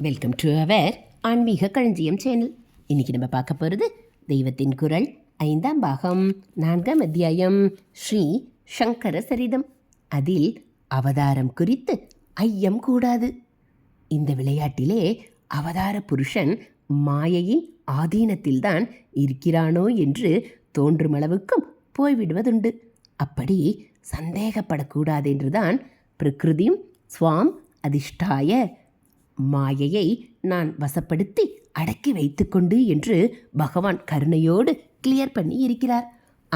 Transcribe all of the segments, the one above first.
Welcome to our ஆன்மீக களஞ்சியம் channel இன்றைக்கி நம்ம பார்க்க போகிறது தெய்வத்தின் குரல் ஐந்தாம் பாகம் நான்காம் அத்தியாயம் ஸ்ரீ சங்கர சரிதம். அதில் அவதாரம் குறித்து ஐயம் கூடாது. இந்த விளையாட்டிலே அவதார புருஷன் மாயையின் ஆதீனத்தில்தான் இருக்கிறானோ என்று தோன்றும் அளவுக்கும் போய்விடுவதுண்டு. அப்படி சந்தேகப்படக்கூடாதென்றுதான் பிரகிருதியும் ஸ்வாம் அதிஷ்டாய மாயையை நான் வசப்படுத்தி அடக்கி வைத்துக்கொண்டு என்று பகவான் கருணையோடு கிளியர் பண்ணி இருக்கிறார்.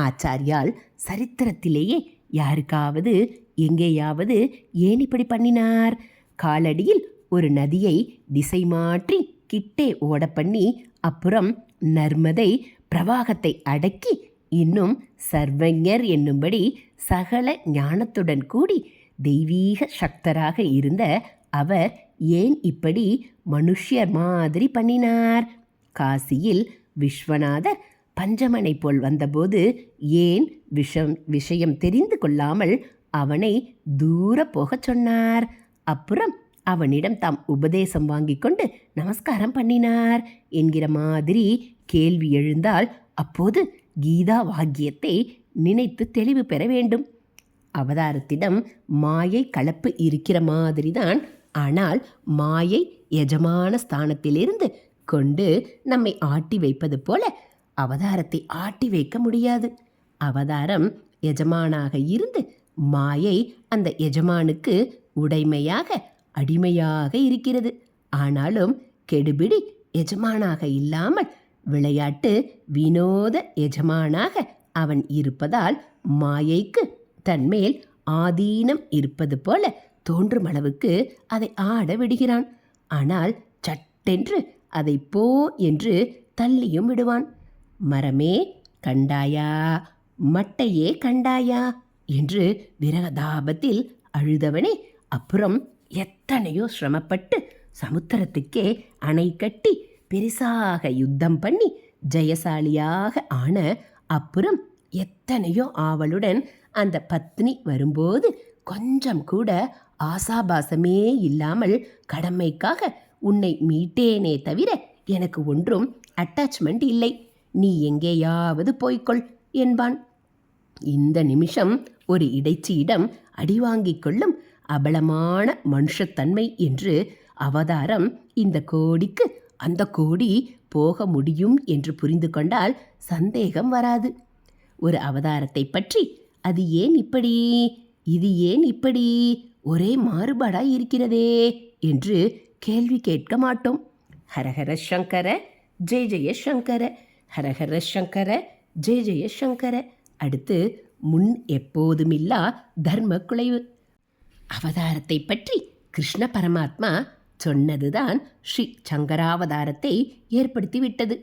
ஆச்சாரியால் சரித்திரத்திலேயே யாருக்காவது எங்கேயாவது ஏன் இப்படி பண்ணினார்? காலடியில் ஒரு நதியை திசை மாற்றி கிட்டே ஓட பண்ணி அப்புறம் நர்மதை பிரவாகத்தை அடக்கி இன்னும் சர்வஞர் என்னும்படி சகல ஞானத்துடன் கூடி தெய்வீக சக்தராக இருந்த அவர் ஏன் இப்படி மனுஷ்யர் மாதிரி பண்ணினார்? காசியில் விஸ்வநாதர் பஞ்சமனை போல் வந்தபோது ஏன் விஷம் விஷயம் தெரிந்து கொள்ளாமல் அவனை தூர போகச் சொன்னார்? அப்புறம் அவனிடம் தாம் உபதேசம் வாங்கிக் கொண்டு நமஸ்காரம் பண்ணினார் என்கிற மாதிரி கேள்வி எழுந்தால் அப்போது கீதா வாக்கியத்தை நினைத்து தெளிவு பெற வேண்டும். அவதாரத்திடம் மாயை கலப்பு இருக்கிற மாதிரிதான் ஆனால் மாயை எஜமான ஸ்தானத்திலிருந்து கொண்டு நம்மை ஆட்டி வைப்பது போல அவதாரத்தை ஆட்டி வைக்க முடியாது. அவதாரம் எஜமானாக இருந்து மாயை அந்த எஜமானுக்கு உடைமையாக அடிமையாக இருக்கிறது. ஆனாலும் கெடுபிடி எஜமானாக இல்லாமல் விளையாட்டு வினோத எஜமானாக அவன் இருப்பதால் மாயைக்கு தன்மேல் ஆதீனம் இருப்பது போல தோன்றும் அளவுக்கு அதை ஆட விடுகிறான். ஆனால் சட்டென்று அதை போ என்று தள்ளியும் விடுவான். மரமே கண்டாயா? மட்டையே கண்டாயா? என்று விரகதாபத்தில் அழுதவனே அப்புறம் எத்தனையோ சிரமப்பட்டு சமுத்திரத்துக்கே அணை கட்டி பெரிசாக யுத்தம் பண்ணி ஜெயசாலியாக ஆன அப்புறம் எத்தனையோ ஆவலுடன் அந்த பத்னி வரும்போது கொஞ்சம் கூட ஆசாபாசமே இல்லாமல் கடமைக்காக உன்னை மீட்டேனே தவிர எனக்கு ஒன்றும் அட்டாச்மெண்ட் இல்லை. நீ எங்கேயாவது போய்க்கொள் என்பான். இந்த நிமிஷம் ஒரு இடைச்சியிடம் அடிவாங்கிக் கொள்ளும் அபலமான மனுஷத்தன்மை என்று அவதாரம் இந்த கோடிக்கு அந்த கோடி போக முடியும் என்று புரிந்து கொண்டால் சந்தேகம் வராது. ஒரு அவதாரத்தை பற்றி அது ஏன் இப்படி இது ஏன் இப்படி ஒரே மாறுபாடாய் இருக்கிறதே என்று கேள்வி கேட்க மாட்டோம். ஹரஹர சங்கர ஜெய ஜெய சங்கர ஹரஹர சங்கர ஜெய ஜெய சங்கர. அடுத்து முன் எப்போதுமில்லா தர்ம குலைவு அவதாரத்தை பற்றி கிருஷ்ண பரமாத்மா சொன்னதுதான் ஸ்ரீ சங்கராவதாரத்தை ஏற்படுத்திவிட்டது.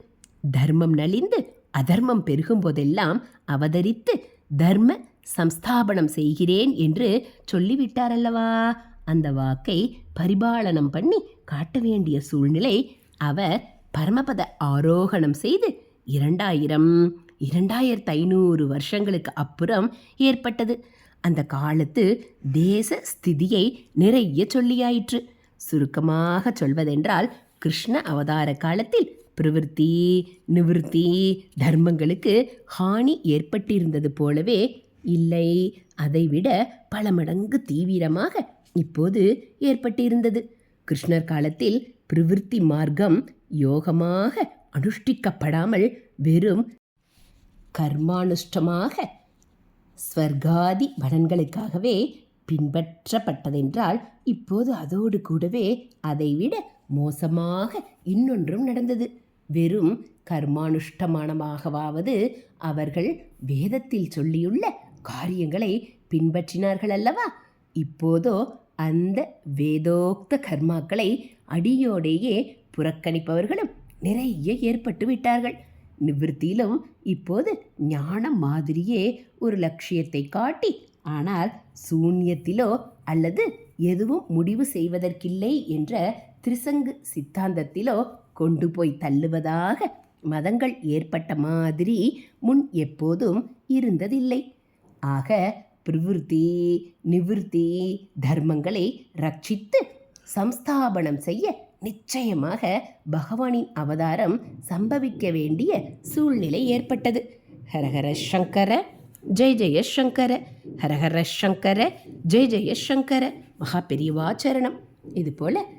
தர்மம் நலிந்து அதர்மம் பெருகும் போதெல்லாம் அவதரித்து தர்ம சம்ஸ்தாபனம் செய்கிறேன் என்று சொல்லிவிட்டாரல்லவா? அந்த வாக்கை பரிபாலனம் பண்ணி காட்ட வேண்டிய சூழ்நிலை அவர் பரமபத ஆரோகணம் செய்து இரண்டாயிரம் இரண்டாயிரத்து ஐநூறு வருஷங்களுக்கு அப்புறம் ஏற்பட்டது. அந்த காலத்து தேச ஸ்திதியை நிறைய சொல்லியாயிற்று. சுருக்கமாக சொல்வதென்றால் கிருஷ்ண அவதார காலத்தில் பிரவிற்த்தி நிவிருத்தி தர்மங்களுக்கு ஹானி ஏற்பட்டிருந்தது போலவே இல்லை. அதைவிட பல மடங்கு தீவிரமாக இப்போது ஏற்பட்டிருந்தது. கிருஷ்ணர் காலத்தில் பிரவிற்த்தி மார்க்கம் யோகமாக அனுஷ்டிக்கப்படாமல் வெறும் கர்மானுஷ்டமாக ஸ்வர்காதி பலன்களுக்காகவே பின்பற்றப்பட்டதென்றால் இப்போது அதோடு கூடவே அதைவிட மோசமாக இன்னொன்றும் நடந்தது. வெறும் கர்மானுஷ்டமானமாகவாவது அவர்கள் வேதத்தில் சொல்லியுள்ள காரியங்களை பின்பற்றினார்கள் அல்லவா இப்போதோ அந்த வேதோக்த கர்மாக்களை அடியோடேயே புறக்கணிப்பவர்களும் நிறைய ஏற்பட்டு விட்டார்கள். நிவிருத்தியிலும் இப்போது ஞானம் மாதிரியே ஒரு லட்சியத்தை காட்டி ஆனால் சூன்யத்திலோ அல்லது எதுவும் முடிவு செய்வதற்கில்லை என்ற திரிசங்கு சித்தாந்தத்திலோ கொண்டு போய் தள்ளுவதாக மதங்கள் ஏற்பட்ட மாதிரி முன் எப்போதும் இருந்ததில்லை. ஆக பிரவிற்த்தி நிவிருத்தி தர்மங்களை ரட்சித்து சம்ஸ்தாபனம் செய்ய நிச்சயமாக பகவானின் அவதாரம் சம்பவிக்க வேண்டிய சூழ்நிலை ஏற்பட்டது. ஹரஹர சங்கர ஜெய ஜெய சங்கர ஹரஹர சங்கர ஜெய ஜெய சங்கர மகா பெரியவாச்சரணம் இதுபோல்